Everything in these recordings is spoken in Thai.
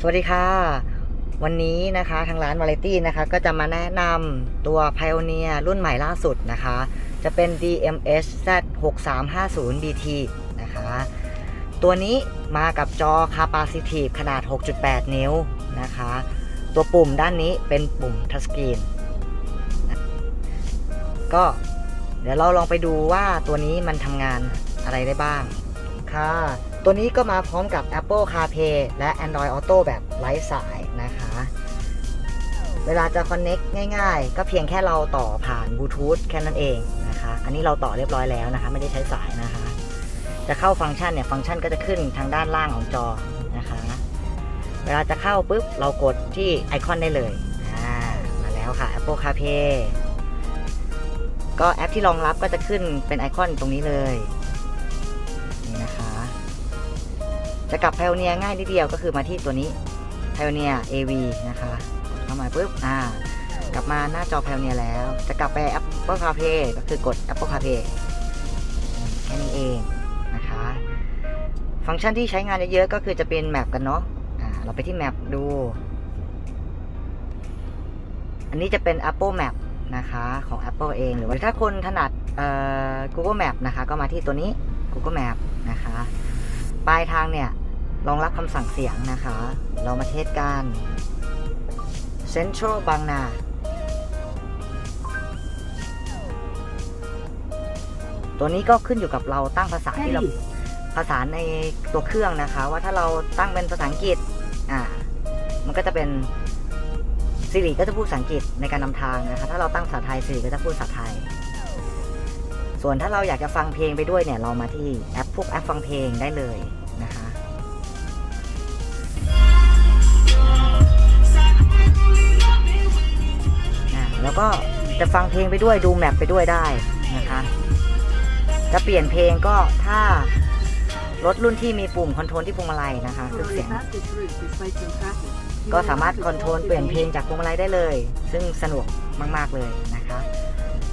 สวัสดีค่ะ วันนี้นะคะทางร้าน Variety นะคะ ก็จะมาแนะนำตัว Pioneer รุ่นใหม่ล่าสุดนะคะ จะเป็น DMS Z6350 BT นะคะ ตัวนี้มากับจอ Capacitive ขนาด 6.8 นิ้วนะคะ ตัวปุ่มด้านนี้เป็นปุ่มทัชสกรีนก็เดี๋ยวเราลองไปดูว่าตัวนี้มันทำงานอะไรได้บ้าง ค่ะ ตัวนี้ก็มาพร้อมกับ Apple CarPlay และ Android Auto แบบไร้สายนะคะ เวลาจะ Connect ง่ายๆ ก็เพียงแค่เราต่อผ่านบลูทูธแค่นั้นเองนะคะ อันนี้เราต่อเรียบร้อยแล้วนะคะ ไม่ได้ใช้สายนะคะ จะเข้าฟังก์ชันเนี่ย ฟังก์ชันก็จะขึ้นทางด้านล่างของจอนะคะ เวลาจะเข้าปุ๊บ เรากดที่ไอคอนได้เลยมาแล้วค่ะ Apple CarPlay ก็แอปที่รองรับก็จะขึ้นเป็นไอคอนตรงนี้เลย จะกลับ Pioneer ง่ายนิดเดียวก็คือมาที่ตัวนี้ Pioneer AV นะคะเข้ามาปุ๊บอ่ากลับมาหน้าจอ Pioneer แล้ว จะกลับไป Apple CarPlay ก็คือกด Apple CarPlay แค่นี้เองนะคะ ฟังก์ชันที่ใช้งานเยอะๆก็คือจะเป็นแมปกันเนาะอ่าเราไปที่แมปดู อันนี้จะเป็น Apple Map นะคะของ Apple เอง หรือว่าถ้าคนถนัดเอ่อ Google Map นะคะ ก็มาที่ตัวนี้ Google Map นะคะ ปลายทางเนี่ย รองรับคำสั่งเสียงนะคะ เรามาเทสกัน Central บางนาตัวนี้ก็ขึ้นอยู่กับเราตั้งภาษาที่เราภาษาในตัวเครื่องนะคะ ว่าถ้าเราตั้งเป็นภาษาอังกฤษอ่ามันก็จะเป็นสิริก็จะพูดภาษาอังกฤษในการนำทางนะคะ ถ้าเราตั้งภาษาไทยสิริก็จะพูดภาษาไทย ส่วนถ้าเราอยากจะฟังเพลงไปด้วยเนี่ย เรามาที่แอปพวกแอปฟังเพลงได้เลย แล้วก็จะฟังเพลงไปด้วยดูแมปไปด้วยได้นะคะจะเปลี่ยนเพลงก็ถ้ารถรุ่นที่มีปุ่มคอนโทรลที่พวงมาลัยนะคะเครื่งเสียงก็สามารถคอนโทรลเปลี่ยนเพลงจากพวงมาลัยได้เลย ซึ่งสะดวกมาก ๆ เลยนะคะ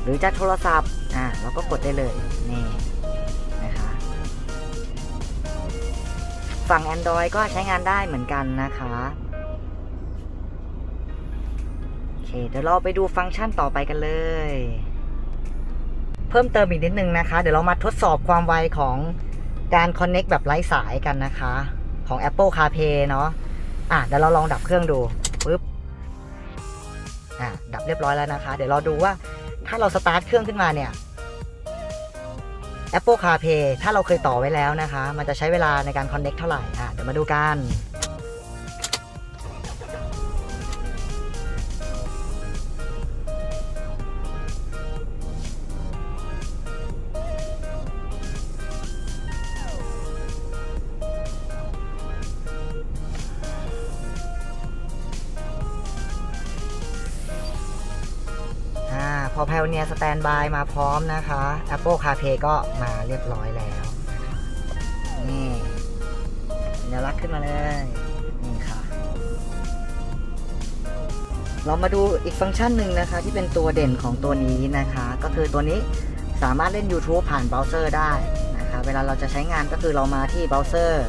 หรือจะโทรศัพท์อ่าเราก็กดได้เลยนี่นะคะฝั่ง Android ก็ใช้งานได้เหมือนกันนะคะ เดี๋ยวเราไปดูฟังก์ชันต่อไปกันเลย เพิ่มเติมอีกนิดนึงนะคะ เดี๋ยวเรามาทดสอบความไวของการ Connect แบบไร้สายกันนะคะ ของ Apple CarPlay เนาะอะเดี๋ยวเราลองดับเครื่องดูปึ๊บอะดับเรียบร้อยแล้วนะคะ เดี๋ยวเราดูว่าถ้าเราสตาร์ทเครื่องขึ้นมาเนี่ย Apple CarPlay ถ้าเราเคยต่อไว้แล้วนะคะ มันจะใช้เวลาในการ Connect เท่าไหร่อะเดี๋ยวมาดูกัน อ่าพอ Pioneer Standby มาพร้อมนะคะ Apple CarPlay ก็มาเรียบร้อยแล้วนะคะนี่สัญลักขึ้นมาเลยนี่ค่ะ เรามาดูอีกฟังก์ชันหนึ่งนะคะ ที่เป็นตัวเด่นของตัวนี้นะคะ ก็คือตัวนี้สามารถเล่น YouTube ผ่านเบราว์เซอร์ได้นะคะ เวลาเราจะใช้งานก็คือเรามาที่เบราว์เซอร์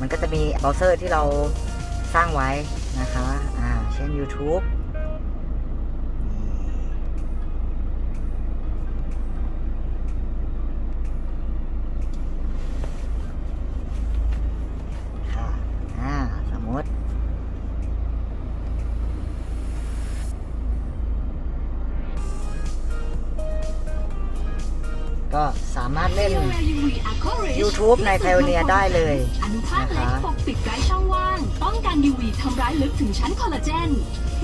มันก็จะมีเบราว์เซอร์ที่เราสร้างไว้นะคะ อ่า เช่น YouTube ก็สามารถเล่น YouTube ใน Pioneer ได้เลยอนุภาคนะคะเล็กปกปิดไร้ช่องว่าง ป้องกัน UV ทำร้ายลึกถึงชั้นคอลลาเจน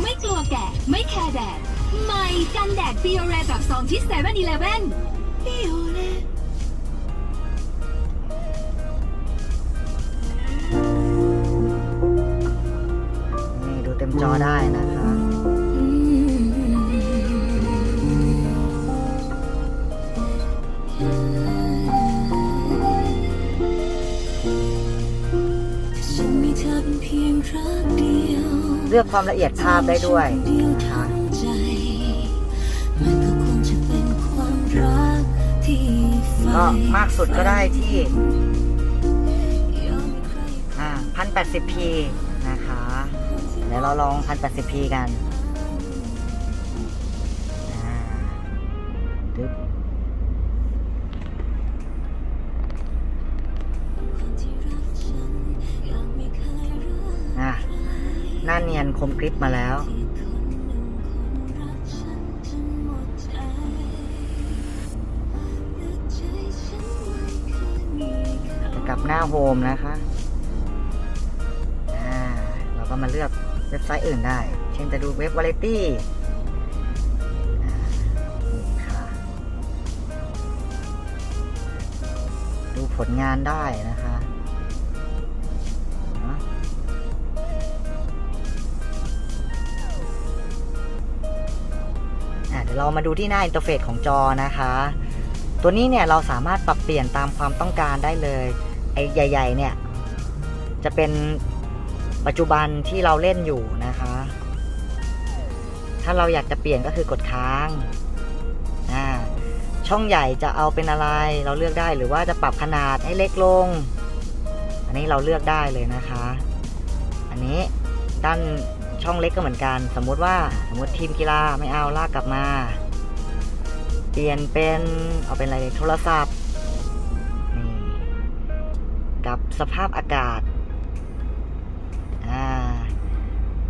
ไม่กลัวแก่ไม่แคร์แดด ใหม่กันแดด b ิโอเรแบบซองที่7 e เ e ่ e อ b ิโอเร เธอเป็นเพียงรักเดียวเลือกความละเอียดภาพได้ด้วยเดียวนะคะทั้งใจมันก็คงจะเป็นความรักที่ใฝ่ก็มากสุดก็ได้ที่ยอมใครอ่า 1080p นะคะ เดี๋ยวเราลอง 1080p กัน หน้าเนียนคมกริปมาแล้ว จะกลับหน้าโฮมนะคะเราก็มาเลือกเว็บไซต์อื่นได้ เช่นจะดูเว็บวาไรตี้ดูผลงานได้นะคะ เดี๋ยวเรามาดูที่หน้าอินเทอร์เฟซของจอนะคะ ตัวนี้เนี่ยเราสามารถปรับเปลี่ยนตามความต้องการได้เลย ไอ้ใหญ่ ๆ เนี่ย จะเป็นปัจจุบันที่เราเล่นอยู่นะคะ ถ้าเราอยากจะเปลี่ยนก็คือกดค้างอ่าช่องใหญ่จะเอาเป็นอะไรเราเลือกได้หรือว่าจะปรับขนาดให้เล็กลง อันนี้เราเลือกได้เลยนะคะ อันนี้ด้าน ช่องเล็กก็เหมือนกัน สมมุติว่าสมมติทีมกีฬาไม่เอาลากกลับมา เปลี่ยนเป็นเอาเป็นอะไรโทรศัพท์นี่กับสภาพอากาศอ่า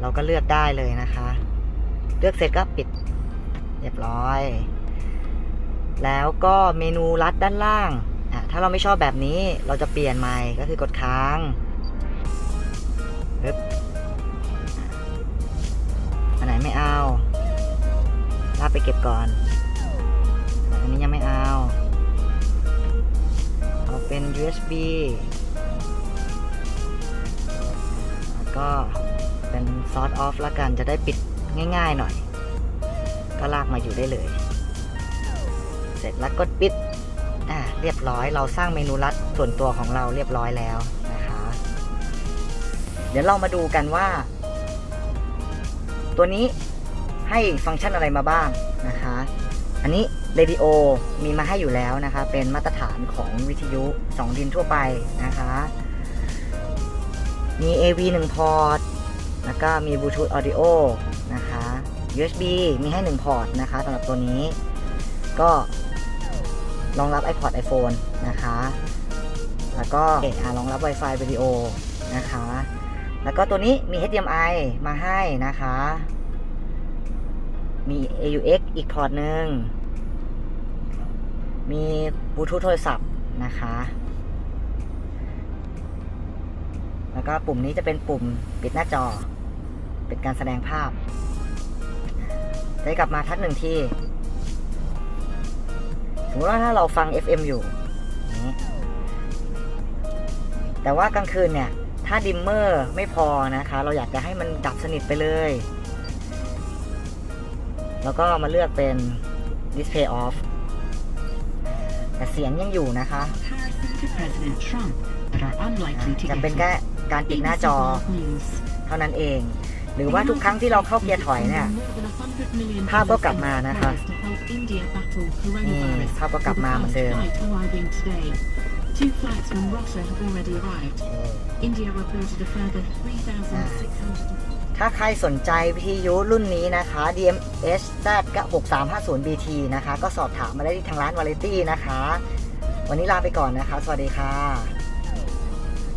เราก็เลือกได้เลยนะคะ เลือกเสร็จก็ปิดเรียบร้อย แล้วก็เมนูลัดด้านล่างอะถ้าเราไม่ชอบแบบนี้เราจะเปลี่ยนใหม่ก็คือกดค้างปึ๊บ ไม่เอา ลากไปเก็บก่อน อันนี้ยังไม่เอา เอาเป็น USB แล้วก็เป็น Sort Off ละกัน จะได้ปิดง่ายๆหน่อย ก็ลากมาอยู่ได้เลย เสร็จแล้วกดปิด อ่า เรียบร้อย เราสร้างเมนูลัดส่วนตัวของเราเรียบร้อยแล้วนะคะ เดี๋ยวเรามาดูกันว่า ตัวนี้ให้ฟังก์ชันอะไรมาบ้างนะคะ อันนี้ Radio มีมาให้อยู่แล้วนะคะ เป็นมาตรฐานของวิทยุ 2 ดินทั่วไปนะคะ มี AV 1 พอร์ต แล้วก็มี Bluetooth Audio นะคะ USB มีให้ 1 พอร์ตนะคะสำหรับตัวนี้ ก็รองรับ iPod iPhone นะคะ แล้วก็รองรับ Wi-Fi Video นะคะ แล้วก็ตัวนี้มี HDMI มาให้นะคะ มี AUX อีกพอร์ตหนึ่ง มีบลูทูธโทรศัพท์นะคะ แล้วก็ปุ่มนี้จะเป็นปุ่มปิดหน้าจอ เป็นการแสดงภาพได้กลับมาทัดหนึ่งทีสมมติว่าถ้าเราฟัง FM อยู่ แต่ว่ากลางคืนเนี่ย ถ้าดิมเมอร์ไม่พอนะคะ เราอยากจะให้มันดับสนิทไปเลย แล้วก็มาเลือกเป็น Display Off แต่เสียงยังอยู่นะคะ comparison to President Trump, but are unlikely to จะ get เป็น it. แค่การปิดหน้าจอ News. เท่านั้นเอง หรือว่าทุกครั้งที่เราเข้าเกียร์ถอยเนี่ยภาพก็กลับมานะคะนี่ภาพก็กลับมาเหมือนเดิม Two flights from Russia have already arrived. India reported a further 3,600. ถ้าใครสนใจวิทยุรุ่นนี้นะคะ DMS Z 6350 BT นะคะ ก็สอบถามมาได้ที่ทางร้าน Variety นะคะ วันนี้ลาไปก่อนนะคะ สวัสดีค่ะ